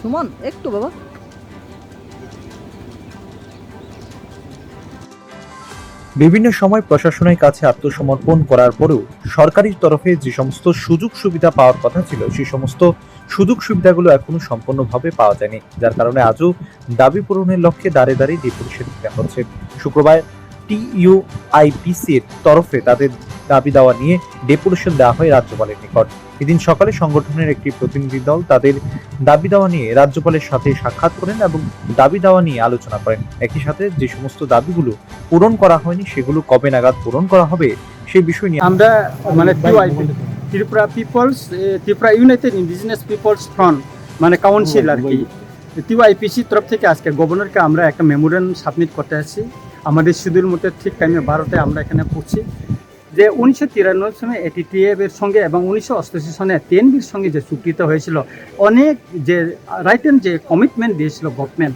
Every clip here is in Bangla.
সুমন, একটু বাবা। বিভিন্ন সময় প্রশাসনের কাছে আত্মসমর্পণ করার পরেও সরকারি তরফে যে সমস্ত সুযোগ সুবিধা পাওয়ার কথা ছিল সেই সমস্ত সুযোগ সুবিধাগুলো এখনও সম্পূর্ণভাবে পাওয়া যায়নি। যার কারণে আজও দাবি পূরণের লক্ষ্যে দাঁড়ে দাঁড়িয়ে ডিপুটেশন দিতে হচ্ছে শুক্রবার টিইউআইপিসি এর তরফে তাদের দাবি দেওয়া নিয়ে ডেপুটেশন দেওয়া হয় রাজ্যপালের নিকট। এদিন সকালে সংগঠনের একটি প্রতিনিধি দল তাদের দাবি দেওয়া নিয়ে রাজ্যপালের সাথে সাক্ষাৎ করেন এবং দাবি দেওয়া নিয়ে আলোচনা করেন। একই সাথে যে সমস্ত দাবিগুলো পূরণ করা হয়নি, সেগুলো কবে নাগাদ পূরণ করা হবে সেই বিষয় নিয়ে আমরা মানে Tripura peoples Tripura united indigenous peoples front মানে কাউন্সিল আর কি। টিওআইপিসি তরফ থেকে আজকে গভর্নরকে আমরা একটা মেমোরেন্ড সাবমিট করতে আসছি। আমাদের শিডিউল মতো ঠিক টাইমে বারোটায় আমরা এখানে পড়ছি যে উনিশশো তিরানব্বই সনে এটিটিএফ এর সঙ্গে এবং উনিশশো অষ্টাশি সনে টিএনবির সঙ্গে যে চুক্তিটা হয়েছিল, অনেক যে রাইট যে কমিটমেন্ট দিয়েছিল গভর্নমেন্ট,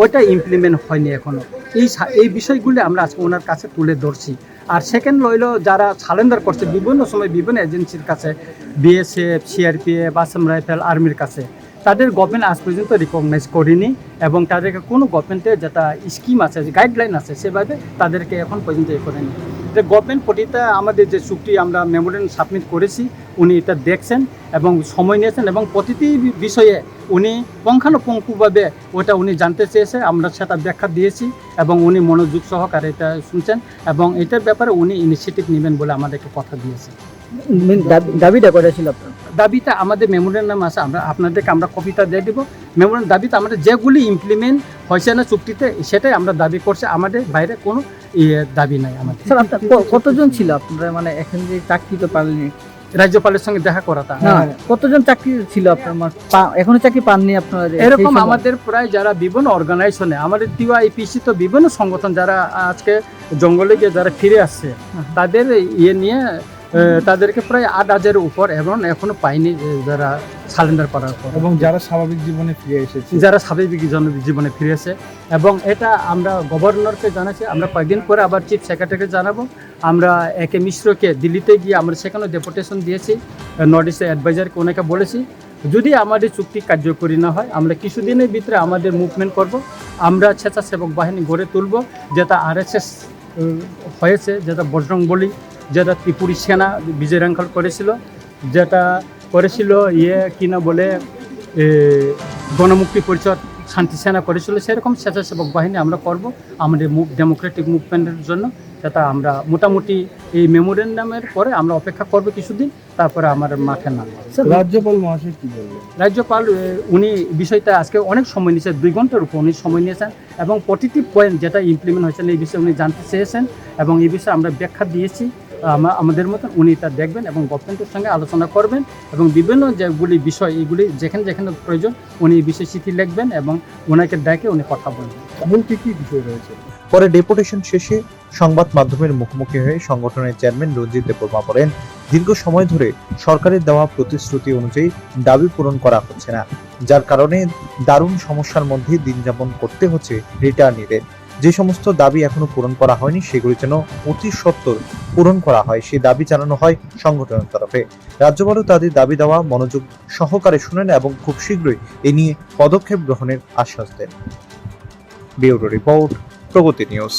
ওইটা ইমপ্লিমেন্ট হয়নি এখনও এই এই বিষয়গুলি আমরা আজকে ওনার কাছে তুলে ধরছি। আর সেকেন্ড লইল যারা সালেন্ডার করছে, বিভিন্ন সময় বিভিন্ন এজেন্সির কাছে বিএসএফ সিআরপিএফ আসাম রাইফেল আর্মির কাছে। তাদের গভর্নমেন্ট আজ পর্যন্ত রিকগনাইজ করেনি এবং তাদেরকে কোনো গভর্নমেন্টের যেটা স্কিম আছে গাইডলাইন আছে, সেভাবে তাদেরকে এখন পর্যন্ত এ করেনি। যে গভর্নমেন্ট প্রতিটা আমাদের যে চুক্তি আমরা মেমোরেন্ড সাবমিট করেছি, উনি এটা দেখছেন এবং সময় নিয়েছেন এবং প্রতিটি বিষয়ে উনি পুঙ্খানুপুঙ্খভাবে ওটা উনি জানতে চেয়েছে, আমরা সেটা ব্যাখ্যা দিয়েছি এবং উনি মনোযোগ সহকারে এটা শুনছেন এবং এটার ব্যাপারে উনি ইনিশিয়েটিভ নেবেন বলে আমাদেরকে কথা দিয়েছে দাবিটা কটা ছিল আপনার? দাবিটা আমাদের মেমোরেন্ডাম আছে আমরা আপনাদেরকে আমরা কপিটা দিয়ে দেবো। মেমোরেন্ড দাবিতে আমাদের যেগুলি ইমপ্লিমেন্ট হয়েছে না চুক্তিতে সেটাই আমরা দাবি করছি। আমাদের বাইরে কোনো দাবি নাই আমাদের। স্যার আপনার কতজন ছিল আপনারা? মানে এখন যে চাকরি তো পাননি। রাজ্যপালের সঙ্গে দেখা করাটা না কতজন চাকরি ছিল আপনার? মানে এখনও চাকরি পাননি আপনারা এরকম আমাদের প্রায় যারা বিভিন্ন অর্গানাইজেশনে আমাদের টিওআইপিসি তো বিভিন্ন সংগঠন যারা আজকে জঙ্গলে গিয়ে যারা ফিরে আসছে তাদের ইয়ে নিয়ে তাদেরকে প্রায় আট হাজারের উপর এবং এখনও পাইনি যারা সালেন্ডার করার পর। এবং যারা স্বাভাবিক জীবনে ফিরে এসেছে। যারা স্বাভাবিক জীবনে ফিরেছে এবং এটা আমরা গভর্নরকে জানাচ্ছি আমরা কয়েকদিন পরে আবার চিফ সেক্রেটারিকে জানাব। আমরা একে মিশ্রকে দিল্লিতে গিয়ে আমরা সেখানে ডেপুটেশন দিয়েছি। নর্থ ইস্টের অ্যাডভাইজারকে ওনাকে বলেছি যদি আমাদের চুক্তি কার্যকরী না হয় আমরা কিছুদিনের ভিতরে আমাদের মুভমেন্ট করব। আমরা স্বেচ্ছাসেবক বাহিনী গড়ে তুলব যেটা আরএসএস হয়েছে যেটা বজরং বলি। যেটা ত্রিপুরী সেনা বিজয় রাঙ্কল করেছিল যেটা করেছিল ইয়ে কিনা বলে গণমুক্তি পরিষদ শান্তি সেনা করেছিল সেরকম স্বেচ্ছাসেবক বাহিনী আমরা করব আমাদের মুভ ডেমোক্রেটিক মুভমেন্টের জন্য সেটা আমরা মোটামুটি এই মেমোরেন্ডামের পরে আমরা অপেক্ষা করব কিছুদিন তারপরে আমার মাঠে স্যার, রাজ্যপাল মহাশয় কি বললেন রাজ্যপাল উনি বিষয়টা আজকে অনেক সময় নিয়েছেন দুই ঘণ্টার উপর উনি সময় নিয়েছেন এবং প্রতিটি পয়েন্ট যেটা ইমপ্লিমেন্ট হয়েছেন এই বিষয়ে উনি জানতে চেয়েছেন এবং এই বিষয়ে আমরা ব্যাখ্যা দিয়েছি। আমাদের মতন উনি তা দেখবেন এবং গভর্নমেন্টের সঙ্গে আলোচনা করবেন এবং বিভিন্ন যেগুলি বিষয়, এগুলি যেখানে যেখানে প্রয়োজন, উনি বিষয়ে চিঠি লিখবেন এবং ওনাকে ডেকে উনি কথা বলবেন। মূল কি কি বিষয় রয়েছে? পরে ডেপুটেশন শেষে সংবাদ মাধ্যমের মুখোমুখি হয়ে সংগঠনের চেয়ারম্যান রঞ্জিত দেববর্মা বলেন, দীর্ঘ সময় ধরে সরকারের দেওয়া প্রতিশ্রুতি অনুযায়ী দাবি পূরণ করা হচ্ছে না, যার কারণে দারুণ সমস্যার মধ্যে দিন যাপন করতে হচ্ছে রিটার্নিদের। যে সমস্ত দাবি এখনও পূরণ করা হয়নি, সেগুলি যেন অতি সত্তর পূরণ করা হয় সেই দাবি জানানো হয় সংগঠনের তরফে। রাজ্যপালও তাদের দাবি দেওয়া মনোযোগ সহকারে শুনেন এবং খুব শীঘ্রই এ নিয়ে পদক্ষেপ গ্রহণের আশ্বাস দেন। Bureau report, Pragati news.